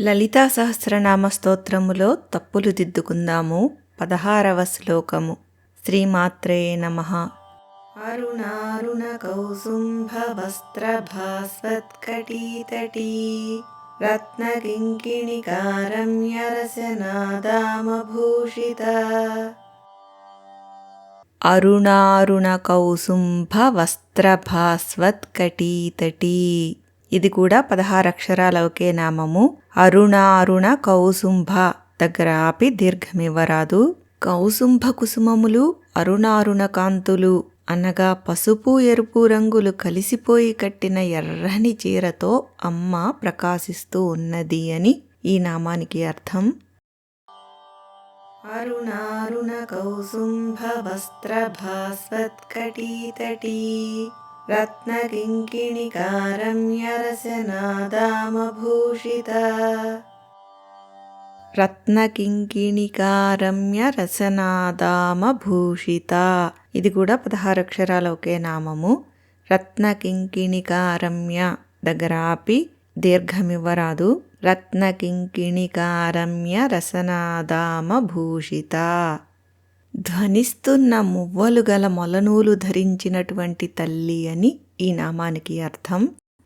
లలితా సహస్రనామ స్తోత్రములో తప్పులు దిద్దుకుందాము. పదహారవ శ్లోకము. శ్రీమాత్రే నమ. అరుణారుణ కౌసుంభ వస్త్ర భాస్వత్కటీతటీ రత్నకింకిణికారమ్య రసనాదామభూషిత అరుణారుణ కౌసుంభ వస్త్ర భాస్వత్కటీతటీ ఇది కూడా పదహారు అక్షరాల ఒకే నామము. అరుణారుణ కౌసుంభ దగ్గర ఆపి దీర్ఘమివ్వరాదు. కౌసుంభ కుసుమములు అరుణారుణ కాంతులు అనగా పసుపు ఎరుపు రంగులు కలిసిపోయి కట్టిన ఎర్రని చీరతో అమ్మ ప్రకాశిస్తూ ఉన్నది అని ఈ నామానికి అర్థం. అరుణారుణ కౌసుంభ వస్త్ర భాస్వత్కటీతటీ రత్నకింకిణికారమ్య రసనాదామభూషిత రత్నకింకిణికారమ్య రసనాదామభూషిత ఇది కూడా పదహారు అక్షరాల ఒకే నామము. రత్నకింకిణికారమ్య దగ్గర ఆపి దీర్ఘమివ్వరాదు. రత్నకింకిణికారమ్య రసనాదామభూషిత ధ్వనిస్తున్న మువ్వలు గల మొలనూలు ధరించినటువంటి తల్లి అని ఈ నామానికి అర్థం.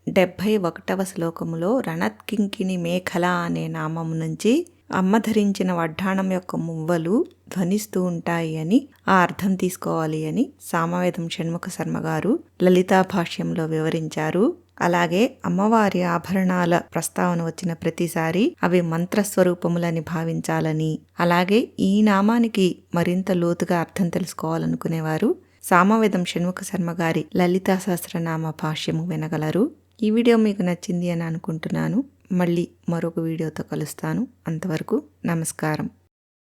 డెబ్భై ఒకటవ శ్లోకములో రణత్కింకిణి మేఖల అనే నామం నుంచి అమ్మ ధరించిన వడ్డాణం యొక్క మువ్వలు ధ్వనిస్తూ ఉంటాయి అని ఆ అర్థం తీసుకోవాలి అని సామవేదం షణ్ముఖ శర్మ గారు లలితా భాష్యంలో వివరించారు. అలాగే అమ్మవారి ఆభరణాల ప్రస్తావన వచ్చిన ప్రతిసారి అవి మంత్రస్వరూపములని భావించాలని. అలాగే ఈ నామానికి మరింత లోతుగా అర్థం తెలుసుకోవాలనుకునేవారు సామవేదం షణ్ముఖ శర్మ గారి లలితా సహస్రనామ భాష్యము వినగలరు. ఈ వీడియో మీకు నచ్చింది అని అనుకుంటున్నాను. మళ్ళీ మరొక వీడియోతో కలుస్తాను. అంతవరకు నమస్కారం.